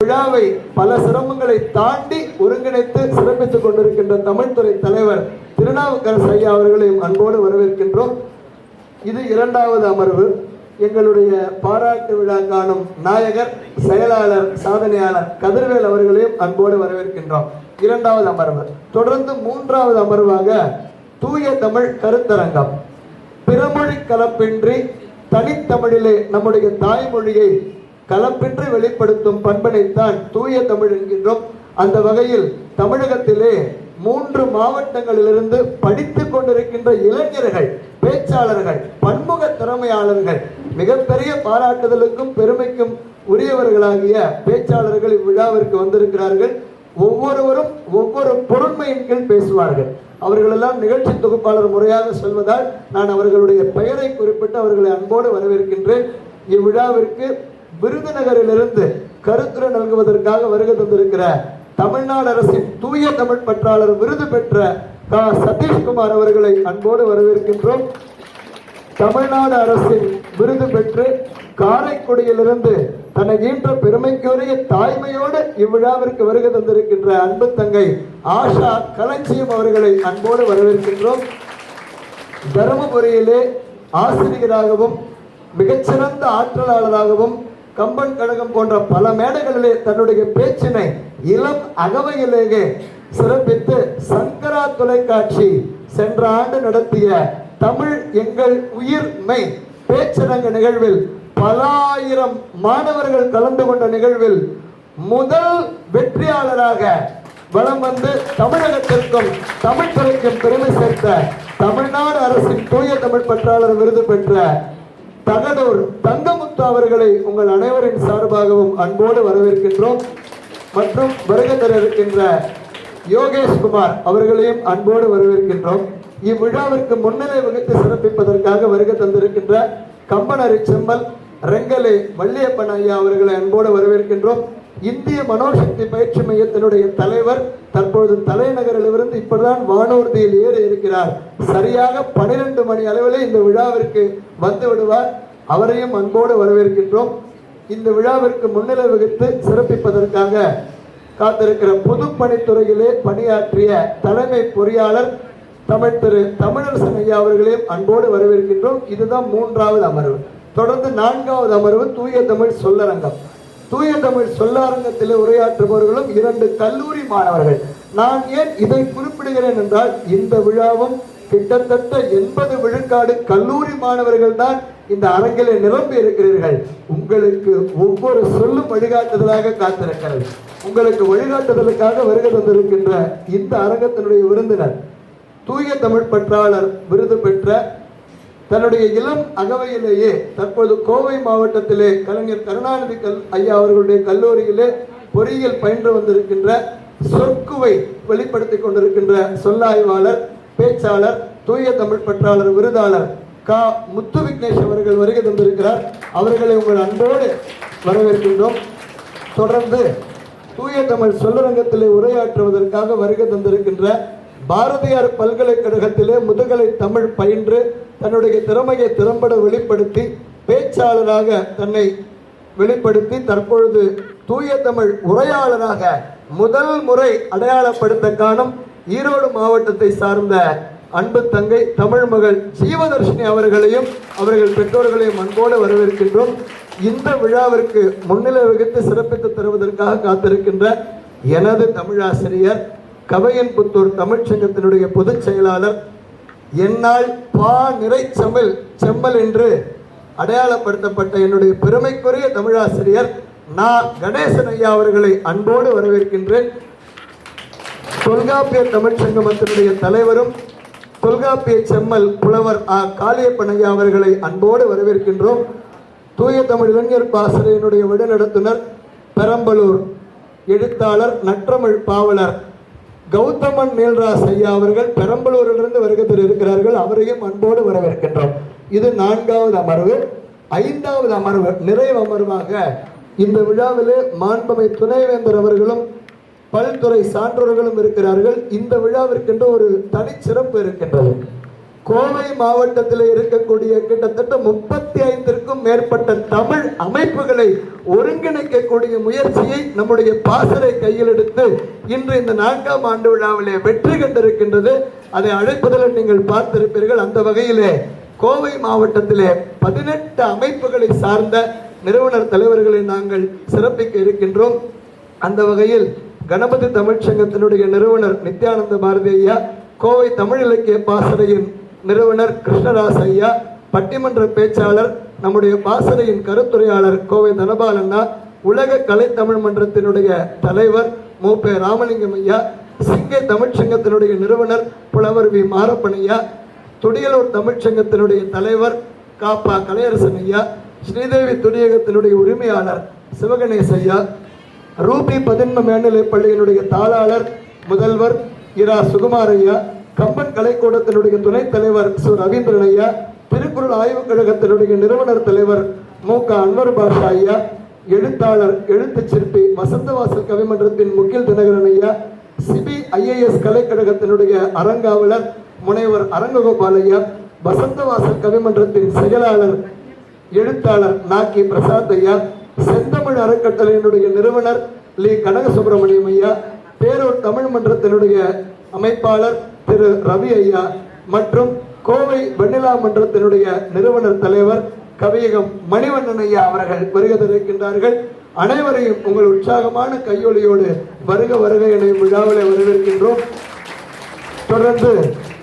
விழாவை பல சிரமங்களை தாண்டி ஒருங்கிணைத்து சிறப்பித்துக் கொண்டிருக்கின்ற தமிழ்துறை தலைவர் திருநாவுக்கரசு ஐயா அவர்களையும் அன்போடு வரவேற்கின்றோம். இது இரண்டாவது அமர்வு. எங்களுடைய பாராட்டு விழா காணும் நாயகர் செயலாளர் சாதனையாளர் கதிர்வேல் அவர்களையும் அன்போடு வரவேற்கின்றோம். இரண்டாவது அமர்வு. தொடர்ந்து மூன்றாவது அமர்வாக தூய தமிழ் கருத்தரங்கம். பிறமொழி கலப்பின்றி தனித்தமிழிலே நம்முடைய தாய்மொழியை கலப்பின்றி வெளிப்படுத்தும் பண்பனைத்தான் தூய தமிழ் என்கின்றோம். அந்த வகையில் தமிழகத்திலே மூன்று மாவட்டங்களிலிருந்து படித்துக் கொண்டிருக்கின்ற இளைஞர்கள் பேச்சாளர்கள் பன்முக திறமையாளர்கள் மிகப்பெரிய பாராட்டுதலுக்கும் பெருமைக்கும் உரியவர்களாகிய பேச்சாளர்கள் இவ்விழாவிற்கு வந்திருக்கிறார்கள். ஒவ்வொருவரும் ஒவ்வொரு பொருண்மையின் கீழ் பேசுவார்கள். அவர்களெல்லாம் நிகழ்ச்சி தொகுப்பாளர் முறையாக சொல்வதால் நான் அவர்களுடைய பெயரை குறிப்பிட்டு அவர்களை அன்போடு வரவேற்கின்றேன். இவ்விழாவிற்கு விருதுநகரிலிருந்து கருத்துரை நல்குவதற்காக வருகை தந்திருக்கிற தமிழ்நாடு அரசின் தூய தமிழ் பற்றாளர் விருது பெற்ற கா. சதீஷ்குமார் அவர்களை அன்போடு வரவேற்கின்றோம். தமிழ்நாடு அரசின் விருது பெற்று காரைக்குடியிலிருந்து தனக்கு ஈன்ற பெருமைக்குரிய தாய்மையோடு இவ்விழாவிற்கு வருகை தந்திருக்கின்ற அன்பு தங்கை ஆஷா கலஞ்சியம் அவர்களை அன்போடு வரவேற்கின்றோம். தருமபுரியிலே ஆசிரியராகவும் மிகச்சிறந்த ஆற்றலாளராகவும் கம்பன் கழகம் போன்ற பல மேடைகளிலே தன்னுடைய பேச்சினை இளம் அகவையிலேயே சிறப்பித்து சங்கரா தொலைக்காட்சி சென்ற ஆண்டு நடத்திய தமிழ் எங்கள் உயிர் மெய் பேச்சரங்க நிகழ்வில் பல ஆயிரம் மாணவர்கள் கலந்து கொண்ட நிகழ்வில் முதல் வெற்றியாளராக வலம் வந்து தமிழகத்திற்கும் தமிழ் துறைக்கும் பெருமை சேர்த்த தமிழ்நாடு அரசின் தூய தமிழ் பற்றாளர் விருது பெற்ற தகடூர் தங்கமுத்து அவர்களை உங்கள் அனைவரின் சார்பாகவும் அன்போடு வரவேற்கின்றோம். மற்றும் வருகை தர இருக்கின்ற யோகேஷ்குமார் அவர்களையும் அன்போடு வரவேற்கின்றோம். இவ்விழாவிற்கு முன்னிலை வகுத்து சிறப்பிப்பதற்காக வருகை தந்திருக்கின்ற கம்பனரி செம்மல் ரெங்கலே வள்ளியப்பன் ஐயா அவர்களை அன்போடு வரவேற்கின்றோம். இந்திய மனோசக்தி பயிற்சி மையத்தினுடைய தலைவர் தற்பொழுது தலைநகரிலிருந்து இப்படிதான் வானூர்தியில் ஏறி இருக்கிறார். சரியாக பனிரெண்டு மணி அளவிலே இந்த விழாவிற்கு வந்து விடுவார். அவரையும் அன்போடு வரவேற்கின்றோம். இந்த விழாவிற்கு முன்னிலை வகித்து சிறப்பிப்பதற்காக காத்திருக்கிற பொதுப்பணித்துறையிலே பணியாற்றிய தலைமை பொறியாளர் தமிழ் திரு தமிழரசன் ஐயா அவர்களையும் அன்போடு வரவேற்கின்றோம். இதுதான் மூன்றாவது அமர்வு. தொடர்ந்து நான்காவது அமர்வு தூய தமிழ் சொல்லரங்கம். தூய தமிழ் சொல்லரங்கத்தில் உரையாற்றுபவர்களும் இரண்டு கல்லூரி மாணவர்கள். நான் ஏன் இதை குறிப்பிடுகிறேன் என்றால் இந்த விழாவும் கிட்டத்தட்ட எண்பது விழுக்காடு கல்லூரி மாணவர்கள் தான் இந்த அரங்கிலே நிரம்பி இருக்கிறீர்கள். உங்களுக்கு ஒவ்வொரு சொல்லும் வழிகாட்டுதலாக காத்திருக்கிறது. உங்களுக்கு வழிகாட்டுதலுக்காக வருகை தந்திருக்கின்ற இந்த அரங்கத்தினுடைய விருந்தினர் தூய தமிழ் பற்றாளர் விருது பெற்ற தன்னுடைய இளம் அகவையிலேயே தற்போது கோவை மாவட்டத்திலே கலைஞர் கருணாநிதி கல் ஐயா அவர்களுடைய கல்லூரியிலே பொறியியல் பயின்று வந்திருக்கின்ற சொற்குவை வெளிப்படுத்திக் கொண்டிருக்கின்ற சொல்லாய்வாளர் பேச்சாளர் தூய தமிழ் பற்றாளர் விருதாளர் கா. முத்து விக்னேஷ் அவர்கள் வருகை தந்திருக்கிறார். அவர்களை உங்கள் அன்போடு வரவேற்கின்றோம். தொடர்ந்து தூய தமிழ் சொல்லரங்கத்திலே உரையாற்றுவதற்காக வருகை தந்திருக்கின்ற பாரதியார் பல்கலைக்கழகத்திலே முதுகலை தமிழ் பயின்று தன்னுடைய திறமையை திறம்பட வெளிப்படுத்தி பேச்சாளராக தன்னை வெளிப்படுத்தி தற்பொழுது தூய தமிழ் உரையாளராக முதல் முறை அடையாளப்படுத்த காணும் ஈரோடு மாவட்டத்தை சார்ந்த அன்பு தங்கை தமிழ் மகள் ஜீவதர்ஷினி அவர்களையும் அவர்கள் பெற்றோர்களையும் அன்போடு வரவேற்கின்றோம். இந்த விழாவிற்கு முன்னிலை வகித்து சிறப்பித்து தருவதற்காக காத்திருக்கின்ற எனது தமிழாசிரியர் கவையன்புத்தூர் தமிழ்ச்சங்கத்தினுடைய பொதுச் செயலாளர் என்னால் பா நிறை செம்மல் செம்மல் என்று அடையாளப்படுத்தப்பட்ட என்னுடைய பெருமைக்குரிய தமிழாசிரியர் நான் கணேசன் ஐயா அவர்களை அன்போடு வரவேற்கின்றேன். தொல்காப்பிய தமிழ்ச் சங்கமத்தினுடைய தலைவரும் தொல்காப்பிய செம்மல் புலவர் ஆ. காளியப்பன் ஐயா அவர்களை அன்போடு வரவேற்கின்றோம். தூய தமிழ் இளைஞர் பாசறையினுடைய வழிநடத்துனர் பெரம்பலூர் எழுத்தாளர் நற்றமிழ் பாவலர் கௌதமன் மேல்ராஸ் ஐயா அவர்கள் பெரம்பலூரிலிருந்து வருகத்தில் இருக்கிறார்கள் அவரையும் அன்போடு வரவேற்கின்றோம். இது நான்காவது அமர்வு. ஐந்தாவது அமர்வு நிறைவு அமர்வாக இந்த விழாவிலே மாண்பமை துணைவேந்தர் அவர்களும் பல்துறை சான்றோர்களும் இருக்கிறார்கள். இந்த விழாவிற்கென்று ஒரு தனிச்சிறப்பு இருக்கின்றது. கோவை மாவட்டத்தில் இருக்கக்கூடிய கிட்டத்தட்ட முப்பத்தி ஐந்திற்கும் மேற்பட்ட தமிழ் அமைப்புகளை ஒருங்கிணைக்கக்கூடிய முயற்சியை நம்முடைய பாசறை கையில் எடுத்து இன்று இந்த நான்காம் ஆண்டு விழாவிலே வெற்றி கண்டிருக்கின்றது. அதை அழைப்பதில் நீங்கள் பார்த்திருப்பீர்கள். அந்த வகையிலே கோவை மாவட்டத்திலே பதினெட்டு அமைப்புகளை சார்ந்த நிறுவனர் தலைவர்களை நாங்கள் சிறப்பிக்க இருக்கின்றோம். அந்த வகையில் கணபதி தமிழ்ச்சங்கத்தினுடைய நிறுவனர் நித்யானந்த பாரதி ஐயா கோவை தமிழ் இலக்கிய பாசறையின் நிறுவனர் கிருஷ்ணராஸ் ஐயா பட்டிமன்ற பேச்சாளர் நம்முடைய பாசறையின் கருத்துரையாளர் கோவை தனபாலண்ணா உலக கலை தமிழ் மன்றத்தினுடைய தலைவர் மூப்பே ராமலிங்கம் ஐயா சிங்கை தமிழ்ச்சங்கத்தினுடைய நிறுவனர் புலவர் வி. மாரப்பனையா துடியலூர் தமிழ்ச்சங்கத்தினுடைய தலைவர் காப்பா கலையரசன் ஐயா ஸ்ரீதேவி துடியகத்தினுடைய உரிமையாளர் சிவகணேஷ் ஐயா ரூபி பதின்ம மேல்நிலைப் பள்ளியினுடைய தாளாளர் முதல்வர் இரா. சுகுமார் ஐயா கம்பன் கலைக்கூடத்தினுடைய துணைத் தலைவர் சு. ரவீந்திரன் ஐயா திருக்குறள் ஆய்வுக் கழகத்தினுடைய நிறுவனர் தலைவர் மு. க. அன்வர் பாஷா ஐயா எழுத்தாளர் எழுத்து சிற்பி வசந்தவாசல் கவிமன்றத்தின் முக்கில் தினகரன் ஐயா சிபி ஐஏஎஸ் கலைக்கழகத்தினுடைய அறங்காவலர் முனைவர் அரங்ககோபால் ஐயா வசந்தவாசல் கவிமன்றத்தின் செயலாளர் எழுத்தாளர் நாக்கி பிரசாத் ஐயா செந்தமிழ் அறக்கட்டளையினுடைய நிறுவனர் லி. கனக சுப்பிரமணியம் ஐயா பேரூர் தமிழ் மன்றத்தினுடைய அமைப்பாளர் திரு ரவி ஐயா மற்றும் கோவை வெண்ணிலா மன்றத்தினுடைய நிறுவனர் தலைவர் கவியகம் மணிவண்ணன் ஐயா அவர்கள் வருகை தருகின்றார்கள் அனைவரையும் உங்கள் உற்சாகமான கையொலியோடு வருக வருக என விழாவிலே வரவேற்கின்றோம். தொடர்ந்து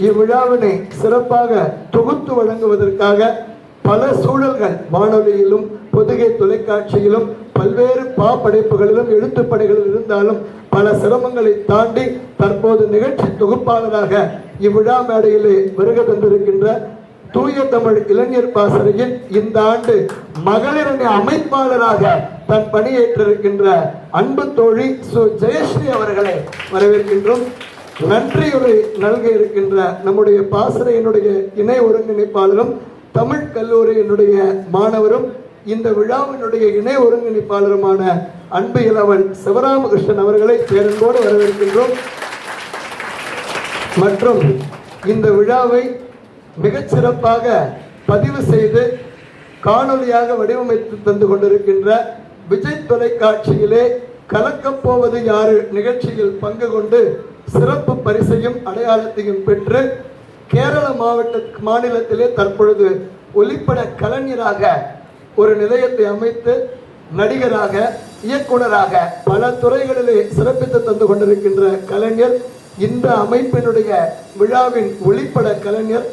இவ்விழாவினை சிறப்பாக தொகுத்து வழங்குவதற்காக பல சூழல்கள் வானொலியிலும் பொதுகை தொலைக்காட்சியிலும் பல்வேறு பா படைப்புகளிலும் எழுத்துப்படைகளில் இருந்தாலும் பல சிரமங்களை தாண்டி தற்போது நிகழ்ச்சி தொகுப்பாளராக இவ்விழா மேடையிலே வருகை தந்திருக்கின்ற தூய தமிழ் இளைஞர் பாசறையின் இந்த ஆண்டு மகளிரணி அமைப்பாளராக தன் பணியேற்றிருக்கின்ற அன்பு தோழி சு. ஜெயஸ்ரீ அவர்களை வரவேற்கின்றோம். நன்றியுரை நல்க இருக்கின்ற நம்முடைய பாசறையினுடைய இணை ஒருங்கிணைப்பாளரும் தமிழ் கல்லூரியினுடைய மாணவரும் இந்த விழாவினுடைய இணை ஒருங்கிணைப்பாளருமான அன்பு இளவன் சிவராமகிருஷ்ணன் அவர்களை பேரன்போடு வரவேற்கின்றோம். மற்றும் இந்த விழாவை மிகச்சிறப்பாக பதிவு செய்து காணொலியாக வடிவமைத்து தந்து கொண்டிருக்கின்ற விஜய் தொலைக்காட்சியிலே கலக்கப்போவது யாரு நிகழ்ச்சியில் பங்கு கொண்டு சிறப்பு பரிசையும் அடையாளத்தையும் பெற்று கேரள மாவட்ட மாநிலத்திலே தற்பொழுது ஒளிப்பட கலைஞராக ஒரு நிலையத்தை அமைத்து நடிகராக இயக்குனராக பல துறைகளிலே சிறப்பித்து தந்து கொண்டிருக்கின்ற கலைஞர் இந்த அமைப்பினுடைய விழாவின் ஒளிப்பட கலைஞர்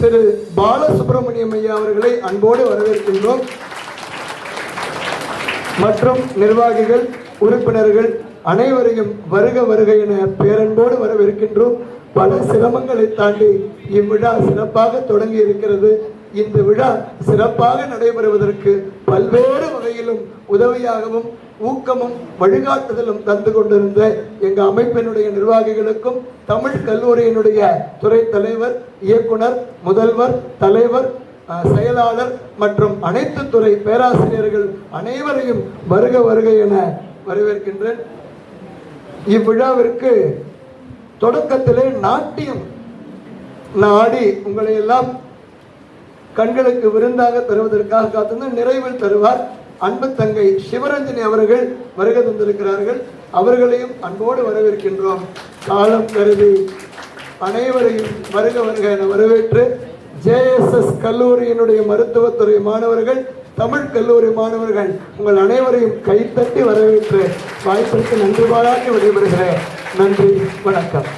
திரு பாலசுப்ரமணியம் ஐயா அவர்களை அன்போடு வரவேற்கின்றோம். மற்றும் நிர்வாகிகள் உறுப்பினர்கள் அனைவரையும் வருக வருக என பேரன்போடு வரவேற்கின்றோம். பல சிரமங்களை தாண்டி இவ்விழா சிறப்பாக தொடங்கி இருக்கிறது இந்த விழா சிறப்பாக நடைபெறுவதற்கு பல்வேறு வகையிலும் உதவியாகவும் ஊக்கமும் வழிகாட்டுதலும் தந்து கொண்டிருந்த எங்க அமைப்பினுடைய நிர்வாகிகளுக்கும் தமிழ் கல்லூரியினுடைய துறை தலைவர் இயக்குனர் முதல்வர் தலைவர் செயலாளர் மற்றும் அனைத்து துறை பேராசிரியர்கள் அனைவரையும் வருக வருக என வரவேற்கின்றேன். இவ்விழாவிற்கு தொடக்கத்திலே நாட்டியம். நாடி உங்களை எல்லாம் கண்களுக்கு விருந்தாக தருவதற்காக காத்திருந்த நிறைவில் தருவார் அன்பு தங்கை சிவரஞ்சனி அவர்கள் வருகை தந்திருக்கிறார்கள். அவர்களையும் அன்போடு வரவேற்கின்றோம். காலம் கருதி அனைவரையும் வருக வருக என வரவேற்று ஜேஎஸ்எஸ் கல்லூரியினுடைய மருத்துவத்துறை மாணவர்கள் தமிழ் கல்லூரி மாணவர்கள் உங்கள் அனைவரையும் கைத்தட்டி வரவேற்று வாய்ப்பிற்கு நன்றி பாராட்டி விடைபெறுகிறேன். நன்றி வணக்கம்.